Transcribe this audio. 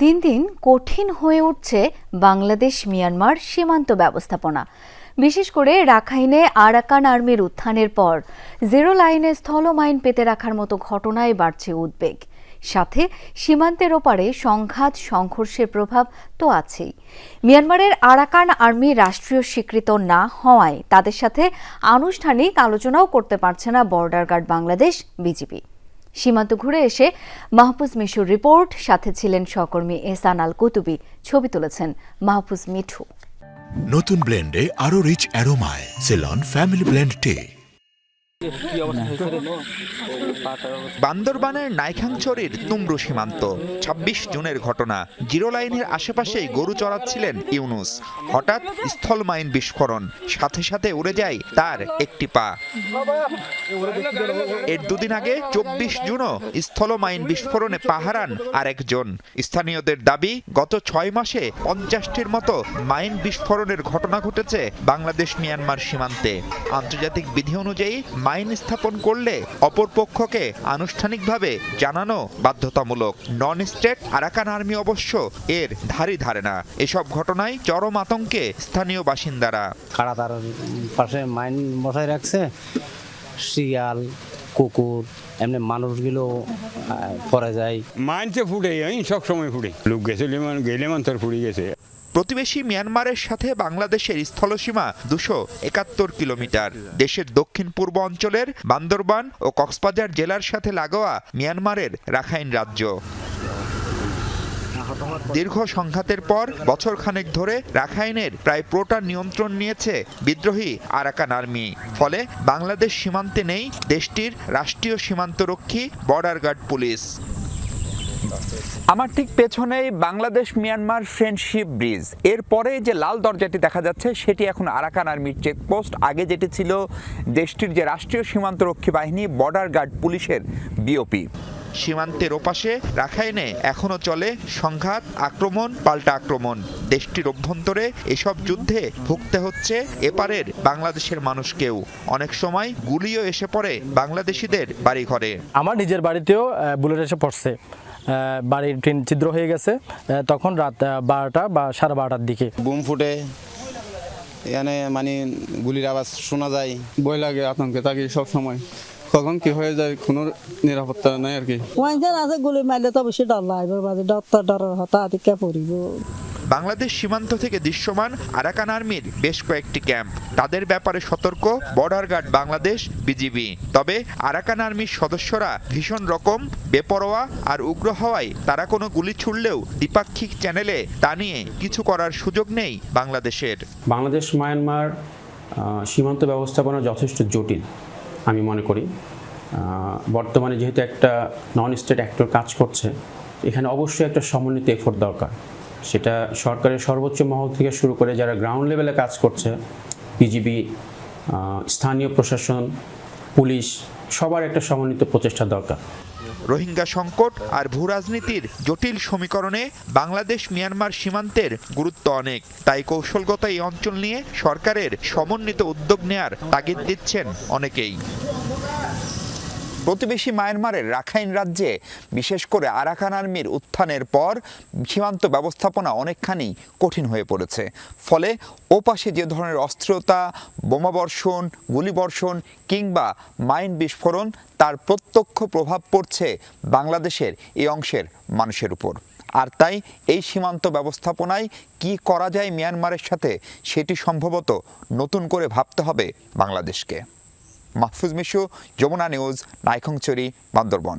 দিন দিন কঠিন হয়ে উঠছে বাংলাদেশ মিয়ানমার সীমান্ত ব্যবস্থাপনা। বিশেষ করে রাখাইনে আরাকান আর্মির উত্থানের পর, জিরো লাইনে স্থলমাইন পেতে রাখার মতো ঘটনায় বাড়ছে উদ্বেগ। সাথে সীমান্তের ওপারে সংঘাত, সংঘর্ষের প্রভাব তো আছেই। মিয়ানমারের আরাকান আর্মি রাষ্ট্রীয় স্বীকৃত না হওয়ায় তাদের সাথে আনুষ্ঠানিক আলোচনাও করতে পারছে না বর্ডার গার্ড বাংলাদেশ বিজিবি। সীমান্ত ঘুরে এসে মাহফুজ মিশুর রিপোর্ট, সাথে ছিলেন সহকর্মী এহসান আল কুতুবি ছবি তুলেছেন মাহফুজ মিঠু। নতুন ব্লেন্ডে আরও rich অ্যারোমায়। Ceylon family blend tea. বান্দরবানের নাইখাংছড়ির তুমরু সীমান্ত ২৬ জুনের ঘটনা। জিরো লাইনের আশেপাশেই গরু চড়াচ্ছিলেন ইউনুস। হঠাৎ স্থল মাইন বিস্ফোরণ, সাথে সাথে উড়ে যায় তার একটি পা। এর দুদিন আগে চব্বিশ জুনও স্থল মাইন বিস্ফোরণে পাহারান আরেকজন। স্থানীয়দের দাবি, গত ছয় মাসে পঞ্চাশটির মতো মাইন বিস্ফোরণের ঘটনা ঘটেছে বাংলাদেশ মিয়ানমার সীমান্তে। আন্তর্জাতিক বিধি অনুযায়ী মাইন স্থাপন করলে অপরপক্ষকে আনুষ্ঠানিকভাবে জানানো বাধ্যতামূলক। নন স্টেট আরাকান আর্মি অবশ্য এর ধারই ধারে না। এসব ঘটনায় চরম আতঙ্কে স্থানীয় বাসিন্দারা। কারা তার পাশে মাইন বসায় রাখছে? শিয়াল কুকুর এমনি মানুষগুলো পরে যায়। মানছে ফুটে সব সময় ফুটে। লোক গেছে লেমন গেলে মান তোর ফুটে গেছে। প্রতিবেশী মিয়ানমারের সাথে বাংলাদেশের স্থলসীমা দুশো একাত্তর কিলোমিটার। দেশের দক্ষিণ পূর্ব অঞ্চলের বান্দরবান ও কক্সবাজার জেলার সাথে লাগোয়া মিয়ানমারের রাখাইন রাজ্য। দীর্ঘ সংঘাতের পর বছর খানেক ধরে রাখাইনের প্রায় পুরোটা নিয়ন্ত্রণ নিয়েছে বিদ্রোহী আরাকান আর্মি। ফলে বাংলাদেশ সীমান্তে নেই দেশটির রাষ্ট্রীয় সীমান্তরক্ষী বর্ডার গার্ড পুলিশ। আমার ঠিক পেছনেই বাংলাদেশ মিয়ানমার ফ্রেন্ডশিপ ব্রিজের এরপরে যে লাল দরজাটি দেখা যাচ্ছে সেটি এখন আরাকান আর্মির চেকপোস্ট আগে যেটি ছিল দেশটির যে রাষ্ট্রীয় সীমান্তরক্ষী বাহিনী বর্ডার গার্ড পুলিশের বিওপি সীমান্তের ওপাশে রাখাইনে এখনও চলে সংঘাত আক্রমণ পাল্টা আক্রমণ। দেশটির অভ্যন্তরে এসব যুদ্ধে ভুগতে হচ্ছে এপারের বাংলাদেশের মানুষকেও। অনেক সময় গুলিও এসে পড়ে বাংলাদেশিদের বাড়িঘরে। আমার নিজের বাড়িতেও বুলেট এসে পড়ছে। বাড়ির টিন ছিদ্র হয়ে গেছে তখন রাত বারোটা বা সাড়ে বারোটার দিকে। বুম ফুটে। এখানে মানে গুলির আওয়াজ শোনা যায়। ভয় লাগে আতঙ্কে থাকি সব সময় কখন কি হয়ে যায় কোনো নিরাপত্তা নাই আর কি। ওয়াইনজান আছে গুলি মারলে তো বেশি ডর লাগবে বাজে ডর তো ডরের হতা আদিকে পড়িব। বাংলাদেশ সীমান্ত থেকে দৃশ্যমান আরাকান আর্মির বেশ কয়েকটি ক্যাম্প। তাদের ব্যাপারে সতর্ক, বর্ডার গার্ড বাংলাদেশ, বিজিবি। তবে আরাকান আর্মির সদস্যরা ভীষণ রকম, বেপরোয়া আর উগ্র হওয়ায় তারা কোনো গুলি ছুড়লেও দ্বিপাক্ষিক চ্যানেলে তা নিয়ে কিছু করার সুযোগ নেই বাংলাদেশের। বাংলাদেশ, মায়ানমার সীমান্ত ব্যবস্থাপনা যথেষ্ট জটিল, আমি মনে করি। বর্তমানে যেহেতু একটা নন স্টেট অ্যাক্টর কাজ করছে, এখানে অবশ্যই একটা সমন্বিত এফোর্ট দরকার। সেটা সরকারের সর্বোচ্চ মহল থেকে শুরু করে যারা গ্রাউন্ড লেভেলে কাজ করছে বিজিবি স্থানীয় প্রশাসন, পুলিশ, সবার একটা সমন্বিত প্রচেষ্টা দরকার। রোহিঙ্গা সংকট আর ভূরাজনীতির জটিল সমীকরণে বাংলাদেশ মিয়ানমার সীমান্তের গুরুত্ব অনেক। তাই কৌশলগত এই অঞ্চল নিয়ে সরকারের সমন্বিত উদ্যোগ নেয়ার তাগিদ দিচ্ছেন অনেকেই। প্রতিবেশী মায়ানমারের রাখাইন রাজ্যে, বিশেষ করে আরাকান আর্মির উত্থানের পর, সীমান্ত ব্যবস্থাপনা অনেকখানি কঠিন হয়ে পড়েছে। ফলে ওপাশে যে ধরনের অস্ত্রতা বোমাবর্ষণ গুলিবর্ষণ কিংবা মাইন বিস্ফোরণ, তার প্রত্যক্ষ প্রভাব পড়ছে বাংলাদেশের এই অংশের মানুষের উপর। আর তাই এই সীমান্ত ব্যবস্থাপনায় কি করা যায় মিয়ানমারের সাথে, সেটি সম্ভবত নতুন করে ভাবতে হবে বাংলাদেশকে। মাহফুজ মিশু যমুনা নিউজ নাইখংচুরি বান্দরবন।